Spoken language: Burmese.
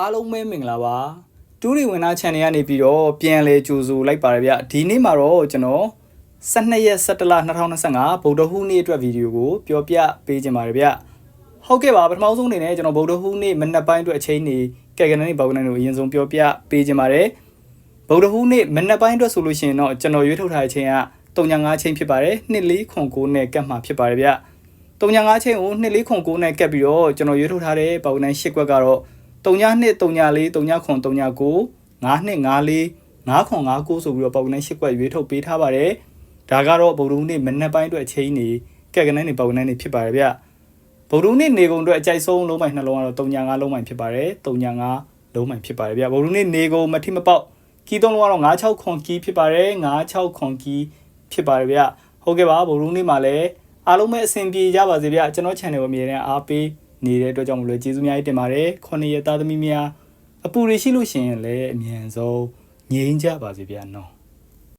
အားလုံးပဲမင်္ဂလာပါတူးရီဝင်သား channel ကနေပြီးတော့ပြန်လဲကြိုဆိုလိုက်ပါတယ်ဗျဒီနေ့မှာတော့ကျွန်တော်12ရက်17လ2025ဗုဒ္ဓဟူးနေ့အတွက်ဗီဒီယိုကိုပြောပြပေးခြင်းပါတယ်ဗျဟုတ်ကဲ့ပါပထမဆုံးအနေနဲ့ကျွန်တော်ဗုဒ္ဓဟူးနေ့မနက်ပိုင်းအတွက်အချိန်နေကဲကနနေဘောက်ကနေကိုအရင်ဆုံးပြောပြပေးခြင်းပါတယ်ဗုဒ္ဓဟူးနေ့မနက်ပိုင်းအတွက်ဆိုလို့ရှိရင်တော့ကျွန်တော်ရွေးထုတ်ထားတဲ့အချိန်က3.5ချိန်ဖြစ်ပါတယ်2409နဲ့ကတ်မှာဖြစ်ပါတယ်ဗျ3.5ချိန်ကို2409နဲ့ကတ်ပြီးတော့ကျွန်တော်ရွေးထုတ်ထားတဲ့ဘောက်ကနေ10ကွက်ကတော့ 32 34 39ခွန်39 9254 5959ဆိုပြီးတော့ပေါက်ကနေ၈ကွက်ရွေးထုတ်ပေးထားပါတယ်ဒါကတော့ဗုဒ္ဓဦးနေ့မနက်ပိုင်းအတွက်အချိန်နေကက်ကနေနေပေါက်ကနေနေဖြစ်ပါတယ်ဗျဗုဒ္ဓဦးနေ့နေကုန်အတွက်အကြိုက်ဆုံးလုံးပိုင်နှလုံးကတော့35လုံးပိုင်ဖြစ်ပါတယ်35လုံးပိုင်ဖြစ်ပါတယ်ဗျဗုဒ္ဓဦးနေ့နေကုန်မထိမပေါက်ကီးသုံးလုံးကတော့96ခွန်ကီးဖြစ်ပါတယ်96ခွန်ကီးဖြစ်ပါတယ်ဗျဟုတ်ကဲ့ပါဗုဒ္ဓဦးနေ့မှာလည်းအားလုံးပဲအဆင်ပြေကြပါစေဗျကျွန်တော် channel ကိုအမြဲတမ်းအားပေး နေတဲ့အတွက်ကြောင့်မလို့ကျေးဇူးအများကြီးတင်ပါတယ်ခုနှစ်ရက်သားသမီးများအပူတွေရှိလို့ရှိရင်လည်းအမြန်ဆုံးငြိမ်းကြပါစေဗျာနော်